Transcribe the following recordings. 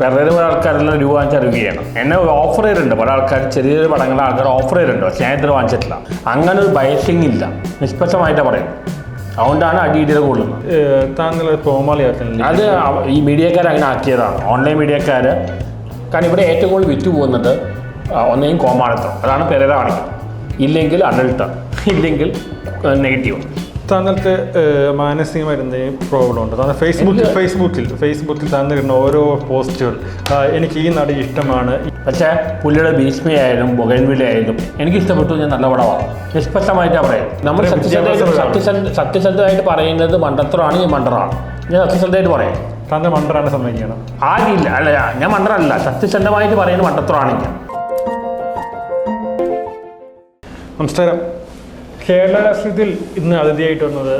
Pereira പല ആൾക്കാരെല്ലാം രൂപ വാങ്ങിച്ചാൽ റിവ്യൂ ചെയ്യണം എന്നെ ഓഫർ ചെയ്തിട്ടുണ്ട്. പല ആൾക്കാർ ചെറിയ ചെറിയ പടങ്ങളുടെ ആൾക്കാർ ഓഫർ ചെയ്തിട്ടുണ്ട്. പക്ഷേ ഞാൻ ഇതുവരെ വാങ്ങിച്ചിട്ടില്ല. അങ്ങനെ ഒരു ബയസിങ് ഇല്ല. നിഷ്പക്ഷമായിട്ടാണ് പറയുന്നത്. അതുകൊണ്ടാണ് അടിയിടിയുടെ കൊള്ളുന്നത് ഏഹ് താങ്കൾ കോമാളിയാക്കുന്നില്ല അത് ഈ മീഡിയക്കാർ അങ്ങനെ ആക്കിയതാണ്. ഓൺലൈൻ മീഡിയക്കാർ കാരണം ഇവിടെ ഏറ്റവും കൂടുതൽ വിറ്റ് പോകുന്നത് ഒന്നെയും കോമാളിത്തം. അതാണ് പെരേര കാണിക്കുന്നത്. ഇല്ലെങ്കിൽ അഡൾട്ട് ഇല്ലെങ്കിൽ നെഗറ്റീവ് താങ്കൾക്ക് മാനസികമായിട്ട് എന്തെങ്കിലും പ്രോബ്ലം ഉണ്ട്? താങ്കൾ ഫേസ്ബുക്കിൽ ഫേസ്ബുക്കിൽ ഫേസ്ബുക്കിൽ താങ്കൾ ഇടുന്ന ഓരോ പോസ്റ്റുകൾ. എനിക്ക് ഈ നടി ഇഷ്ടമാണ്. പക്ഷേ പുള്ളിയുടെ ഭീഷ്മയായാലും ബൊഗൻവിലയായാലും എനിക്ക് ഇഷ്ടപ്പെട്ടു ഞാൻ നല്ല പടമാണ് നിഷ്പക്ഷമായിട്ടാണ് പറയുന്നത് നമ്മൾ സത്യസന്ധമായിട്ട് സത്യസന്ധ സത്യസന്ധമായിട്ട് പറയുന്നത് മണ്ടത്തരമാണ് ഞാൻ മണ്ടറാണ്. ഞാൻ സത്യസന്ധമായിട്ട് പറയാം. താങ്കൾ മണ്ടറാണ് സമ്മതിക്കണം ആരില്ല അല്ല ഞാൻ മണ്ടറല്ല. സത്യസന്ധമായിട്ട് പറയുന്നത് മണ്ടത്തരമാണ് ഞാൻ. നമസ്കാരം. കേരള രാഷ്ട്രീയത്തിൽ ഇന്ന് അതിഥിയായിട്ട് വന്നത്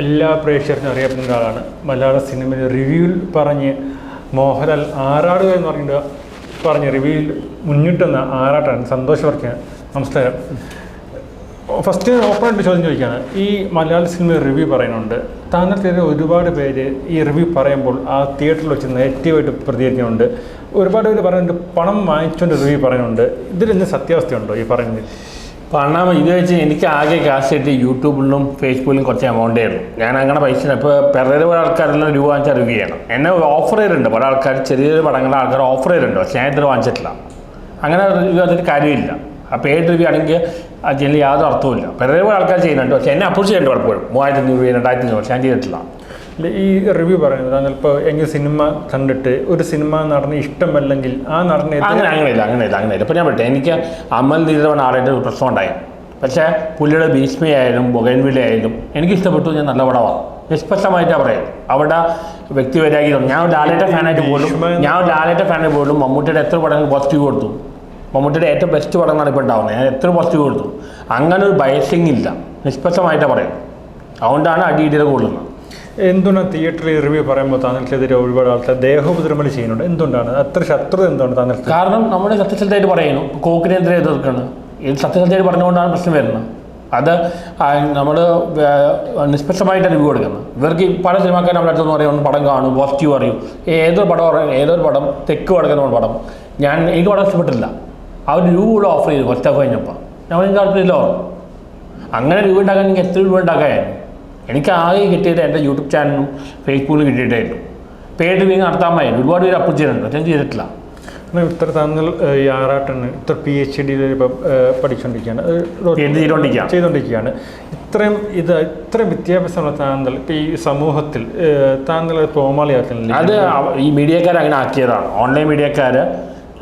എല്ലാ പ്രേക്ഷകർക്കും അറിയപ്പെടുന്ന ഒരാളാണ്. മലയാള സിനിമയിൽ റിവ്യൂവിൽ പറഞ്ഞ് മോഹൻലാൽ ആറാടുക എന്ന് പറഞ്ഞിട്ട് പറഞ്ഞ് റിവ്യൂവിൽ മുന്നിട്ടെന്ന ആറാട്ടാണ് സന്തോഷ് നമസ്കാരം. ഫസ്റ്റ് ഓപ്പണായിട്ട് ചോദ്യം ചോദിക്കുകയാണ് ഈ മലയാള സിനിമ റിവ്യൂ പറയുന്നുണ്ട്. താങ്കൾക്കെതിരെ ഒരുപാട് പേര് ഈ റിവ്യൂ പറയുമ്പോൾ ആ തിയേറ്ററിൽ വെച്ച് നെഗറ്റീവായിട്ട് പ്രതികരിക്കുന്നുണ്ട്. ഒരുപാട് പേര് പറയുന്നുണ്ട് പണം വാങ്ങിച്ചുകൊണ്ട് റിവ്യൂ പറയുന്നുണ്ട്. ഇതിലെന്ത് സത്യാവസ്ഥയുണ്ടോ ഈ പറയുന്നത് പണം ഇത് വെച്ച് എനിക്ക് ആകെ കാശ് കിട്ടി യൂട്യൂബിലും ഫേസ്ബുക്കിലും കുറച്ച് എമൗണ്ടേ ഉള്ളൂ. ഞാൻ അങ്ങനെ പൈസ ഇപ്പോൾ പെരേര പല ആൾക്കാരെല്ലാം രൂപ വാങ്ങിച്ച് അറിയുകയാണ് എന്നെ ഓഫർ ചെയ്തിട്ടുണ്ട്. പല ആൾക്കാർ ചെറിയ ചെറിയ പടങ്ങളുടെ ആൾക്കാർ ഓഫർ ചെയ്തിട്ടുണ്ട്. പക്ഷേ ഞാൻ ഇത്ര വാങ്ങിച്ചിട്ടില്ല. അങ്ങനെ റിവ്യൂ അതിന് കാര്യമില്ല. ആ പേഡ് റിവ്യൂ ആണെങ്കിൽ അതിൽ യാതൊരു അർത്ഥവുമില്ല. പെരേര പല ആൾക്കാർ ചെയ്യുന്നുണ്ട്. പക്ഷേ എന്നെ അപ്രോച്ച് ചെയ്യേണ്ട പലപ്പോഴും. മൂവായിരത്തി അഞ്ഞൂറ് രൂപ രണ്ടായിരത്തി അഞ്ഞൂറ് പക്ഷേ ഞാൻ ചെയ്തിട്ടില്ല. ഈ റിവ്യൂ പറയുന്നത് താങ്കൾ ഇപ്പോൾ എങ്കിൽ സിനിമ കണ്ടിട്ട് ഒരു സിനിമ നടന് ഇഷ്ടമല്ലെങ്കിൽ ആ നടനെ അങ്ങനെ അങ്ങനെയില്ല അങ്ങനെയില്ല അങ്ങനെയില്ല. ഇപ്പം ഞാൻ പറ്റേ എനിക്ക് അമൽ നീരവൻ ആളായിട്ട് ഒരു പ്രശ്നം ഉണ്ടായി. പക്ഷേ പുള്ളിയുടെ ഭീഷ്മയായാലും ബൊഗൻവിലയായാലും എനിക്ക് ഇഷ്ടപ്പെട്ടു ഞാൻ നല്ല പടമാണ് നിഷ്പക്ഷമായിട്ടാണ് പറയാം. അവിടെ വ്യക്തിപരാഗീതം ഞാൻ ഒരു ലാലേട്ട ഫാനായിട്ട് പോലും ഞാൻ ഒരു ലാലേട്ട ഫാനായിട്ട് പോലും മമ്മൂട്ടിയുടെ എത്ര പടങ്ങൾ പോസിറ്റീവ് കൊടുത്തു. മമ്മൂട്ടിയുടെ ഏറ്റവും ബെസ്റ്റ് പടങ്ങളാണ് ഇപ്പോൾ ഉണ്ടാവുന്നത്. ഞാൻ എത്ര പോസിറ്റീവ് കൊടുത്തു. അങ്ങനെ ഒരു ബയസിങ് ഇല്ല. നിഷ്പക്ഷമായിട്ടാണ് പറയാം. അതുകൊണ്ടാണ് അടിയിടിയുടെ കൊള്ളുന്നത് എന്തുകൊണ്ടാണ് തിയേറ്ററിൽ റിവ്യൂ പറയുമ്പോൾ താങ്കൾക്കെതിരെ ഒരുപാട് ആൾക്കാർ ദേഹോപദ്രമൽ ചെയ്യുന്നുണ്ട്? എന്തുകൊണ്ടാണ് അത്ര ശത്രുത എന്തുകൊണ്ട് താങ്കൾക്ക്? കാരണം നമ്മൾ സത്യസന്ധമായിട്ട് പറയുന്നു. കോക്കിനെതിരെ എതിർക്കണം. ഇത് സത്യസന്ധമായിട്ട് പറഞ്ഞുകൊണ്ടാണ് പ്രശ്നം വരുന്നത്. അത് നമ്മൾ നിഷ്പക്ഷമായിട്ട് റിവ്യൂ കൊടുക്കുന്നത്. ഇവർക്ക് പല സിനിമാക്കാരും നമ്മുടെ അടുത്ത് പറയും ഒന്ന് പടം കാണും പോസിറ്റീവ് അറിയും ഏതൊരു പടം ഏതൊരു പടം തെക്ക് കിടക്കുന്ന പടം. ഞാൻ എനിക്ക് പടം ഇഷ്ടപ്പെട്ടില്ല ആ ഒരു രൂപ കൂടെ ഓഫർ ചെയ്തു ഹാഫ് കഴിഞ്ഞപ്പോൾ. ഞാൻ എനിക്ക് താല്പര്യമില്ല അങ്ങനെ രൂപ ഉണ്ടാക്കാൻ എനിക്ക് എത്ര രൂപ ഉണ്ടാക്കാനായിരുന്നു എനിക്ക് ആകെ കിട്ടിയത് എന്റെ യൂട്യൂബ് ചാനലും ഫേസ്ബുക്കിലും കിട്ടിയിട്ടായിരുന്നു. പെയ്ഡ് നടത്താൻ നടത്താമായിരുന്നു ഒരുപാട് പേര് അപ്രോച്ച് ചെയ്തിട്ടുണ്ട്. ഞാൻ ചെയ്തിട്ടില്ല. ഇത്ര താങ്കൾ ഈ ആറാട്ടാണ് ഇത്ര പി എച്ച് ഡിയിൽ ഇപ്പം പഠിച്ചുകൊണ്ടിരിക്കുകയാണ് ചെയ്തുകൊണ്ടിരിക്കുകയാണ് ഇത്രയും ഇത് ഇത്രയും വിദ്യാഭ്യാസമുള്ള താങ്കൾ ഇപ്പം ഈ സമൂഹത്തിൽ താങ്കൾ കോമാളിയാക്കുന്നില്ല അത് ഈ മീഡിയക്കാർ അങ്ങനെ ആക്കിയതാണ്. ഓൺലൈൻ മീഡിയക്കാർ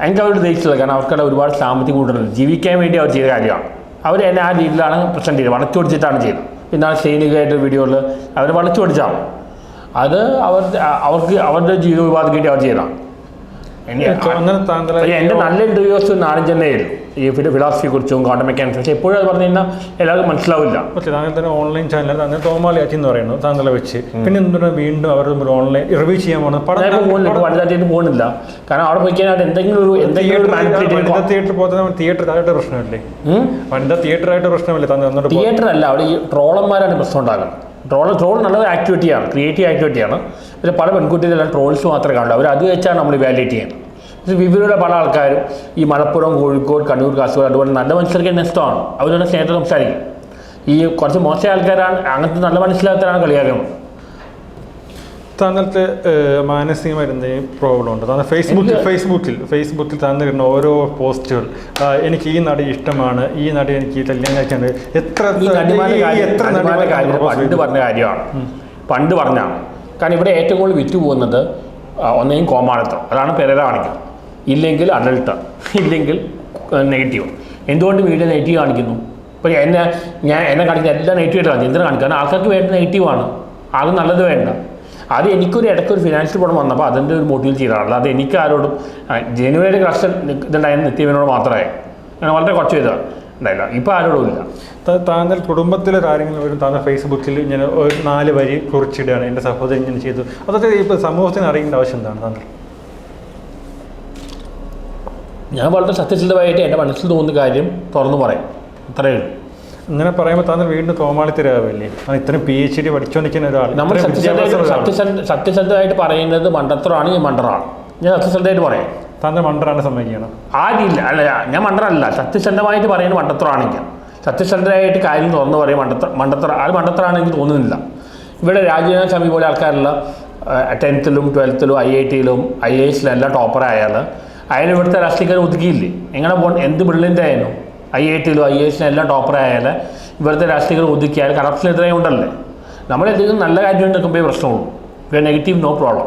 എനിക്ക് അവർ ഉദ്ദേശിച്ചത് കാരണം അവർക്കവിടെ ഒരുപാട് സാമ്പത്തിക കൂട്ടുന്നത് ജീവിക്കാൻ വേണ്ടി അവർ ചെയ്ത കാര്യമാണ്. അവർ എന്നെ ആ രീതിയിലാണ് പ്രസന്റ് ചെയ്തത്. വളച്ചു പിടിച്ചിട്ടാണ് ചെയ്തത്. പിന്നെ ആ സൈനികമായിട്ട് വീഡിയോയിൽ അവർ വളച്ചു പഠിച്ചാണ് അത് അവർ അവർക്ക് അവരുടെ ജീവിത വിവാദം വേണ്ടി അവർ ചെയ്തതാണ് എന്നെ- അങ്ങനെ താങ്കളെ പക്ഷേ എന്റെ നല്ല ഇന്റർവ്യൂസ് നാലഞ്ച് തന്നെ ഈ ഫിലോസഫിയെ കുറിച്ചും ക്വാണ്ടം മെക്കാനിക്സ് പക്ഷേ എപ്പോഴും അത് പറഞ്ഞു കഴിഞ്ഞാൽ എല്ലാവർക്കും മനസ്സിലാവില്ല. പക്ഷേ താങ്കൾ തന്നെ ഓൺലൈൻ ചാനൽ താങ്കൾ അച്ഛൻ എന്ന് പറയുന്നു. താങ്കളെ വെച്ച്. പിന്നെ എന്തുകൊണ്ടാണ് വീണ്ടും അവരുടെ തമ്മിൽ ഓൺലൈൻ റിവ്യൂ ചെയ്യാൻ പോകുന്നത് പടം പോകുന്നില്ല വലുതായിട്ട് പോകുന്നില്ല കാരണം അവിടെ പോയി കഴിഞ്ഞാൽ എന്തെങ്കിലും ഒരു എന്തെങ്കിലും വനിതാ തിയേറ്റർ തിയേറ്ററിൽ തിയേറ്റർ ആയിട്ട് പ്രശ്നമില്ലേ? വനിതാ തിയേറ്റർ ആയിട്ട് പ്രശ്നമില്ലേ താങ്കൾ എന്നിട്ട് തിയേറ്റർ അല്ല അവിടെ ഈ ട്രോളന്മാരാണ് പ്രശ്നം ഉണ്ടാകുന്നത്. ട്രോൾ ട്രോൾ നല്ലൊരു ആക്ടിവിറ്റിയാണ് ക്രിയേറ്റീവ് ആക്ടിവിറ്റിയാണ് പക്ഷേ പല പെൺകുട്ടികളെല്ലാം ട്രോൾസ് മാത്രമേ കാണുള്ളൂ. അവർ അത് വെച്ചാണ് നമ്മൾ വാലിഡേറ്റ് ചെയ്യുന്നത്. വിവരമുള്ള പല ആൾക്കാരും ഈ മലപ്പുറം കോഴിക്കോട് കണ്ണൂർ കാസർഗോഡ് അതുപോലെ നല്ല മനുഷ്യർക്ക് തന്നെ ഇഷ്ടമാണ്. അവരുടെ സ്നേഹത്തെ സംസാരിക്കും. ഈ കുറച്ച് മോശം ആൾക്കാരാണ് അങ്ങനത്തെ നല്ല മനസ്സിലാകത്തരാണ് കളിയാക്കുന്നത് താങ്കൾക്ക് മാനസികമായി മാനസികമായിട്ട് എന്തെങ്കിലും പ്രോബ്ലം ഉണ്ട്? താങ്കൾ ഫേസ്ബുക്കിൽ ഫേസ്ബുക്കിൽ ഫേസ്ബുക്കിൽ താങ്കൾ ഇടുന്ന ഓരോ പോസ്റ്റുകൾ എനിക്ക് ഈ നടി ഇഷ്ടമാണ് ഈ നടി എനിക്ക് കല്യാണം കഴിച്ചാണ് എത്ര പണ്ട് പറഞ്ഞ കാര്യമാണ്. പണ്ട് പറഞ്ഞാണ് കാരണം ഇവിടെ ഏറ്റവും കൂടുതൽ വിറ്റ് പോകുന്നത് ഒന്നേയും ഒന്നെങ്കിൽ കോമാളിത്തം. അതാണ് പെരേര കാണിക്കുന്നത്. ഇല്ലെങ്കിൽ അഡൾട്ട് ഇല്ലെങ്കിൽ നെഗറ്റീവ് എന്തുകൊണ്ട് വീഡിയോ നെഗറ്റീവ് കാണിക്കുന്നു? ഇപ്പോൾ എന്നെ ഞാൻ എന്നെ കാണിക്കുന്ന എല്ലാം നെഗറ്റീവായിട്ട് കാണിക്കും എന്തിനാ കാണിക്കുക? കാരണം ആൾക്കാർക്ക് വേണ്ട നെഗറ്റീവാണ് അത് നല്ലത് വേണ്ട. അത് എനിക്കൊരു ഇടയ്ക്കൊരു ഫിനാൻഷ്യൽ പ്രോബ്ലം വന്നപ്പോൾ അതിന്റെ ഒരു മോട്ടീവ് ചെയ്താണല്ലോ അത് എനിക്ക് ആരോടും ജനുവരി ക്രഷ് ഇതുണ്ടായിരുന്നു നിത്യവിനോട് മാത്രമേ. അങ്ങനെ വളരെ കുറച്ച് ചെയ്ത ഉണ്ടായില്ല ഇപ്പോൾ ആരോടും ഇല്ല. താങ്കൾ കുടുംബത്തിലെ കാര്യങ്ങൾ വരും താങ്കൾ ഫേസ്ബുക്കിൽ ഇങ്ങനെ ഒരു നാല് വരി കുറിച്ചിടുകയാണ്. എന്റെ സഹോദരൻ ഇങ്ങനെ ചെയ്തു. അതൊക്കെ ഇപ്പോൾ സമൂഹത്തിന് അറിയേണ്ട ആവശ്യം എന്താണ് താങ്കൾ? ഞാൻ വളരെ സത്യസന്ധമായിട്ട് എന്റെ മനസ്സിൽ തോന്നുന്ന കാര്യം തുറന്നു പറയും. അത്രയേ ഉള്ളൂ. ഇങ്ങനെ പറയുമ്പോൾ താങ്കൾ വീണ്ടും തോമാളി തരാവല്ലേ അത് ഇത്രയും പി എച്ച് ഡി പഠിച്ചുകൊണ്ടിരിക്കുന്ന ഒരാൾ നമ്മൾ സത്യസന്ധ സത്യസന്ധമായിട്ട് പറയുന്നത് മണ്ടത്തരമാണ് ഈ മണ്ടറാണ്. ഞാൻ സത്യസന്ധമായിട്ട് പറയാം. താങ്കൾ മണ്ടറാണ് സമ്മതിക്കണം ആരില്ല അല്ല ഞാൻ മണ്ടറല്ല. സത്യസന്ധമായിട്ട് പറയുന്നത് മണ്ടത്തറാണെങ്കിൽ. സത്യസന്ധമായിട്ട് കാര്യം തുറന്ന് പറയും മണ്ടത്ര മണ്ടത്തറ അത് മണ്ടത്തറാണ് എനിക്ക് തോന്നുന്നില്ല. ഇവിടെ രാജീവ് സ്വാമി പോലെ ആൾക്കാരുള്ള ടെൻത്തിലും ട്വൽത്തിലും ഐ ഐ ടിയിലും ഐ എസിലും എല്ലാം ടോപ്പർ അയാൾ അയാൾ ഇവിടുത്തെ രാഷ്ട്രീയക്കാർ ഒതുക്കിയില്ലേ? എങ്ങനെ പോ എന്ത് ബിൽഡിന്റെ ആയാലും ഐ ഐ ടിയിലും ഐ എസിലും എല്ലാം ടോപ്പർ അയാൽ ഇവിടുത്തെ രാഷ്ട്രീയക്കാർ ഒതുക്കിയാൽ കറപ്ഷനെതിരെ ഉണ്ടല്ലേ നമ്മളെന്തെങ്കിലും നല്ല കാര്യം നിൽക്കുമ്പോൾ പ്രശ്നമുള്ളൂ. Negative no problem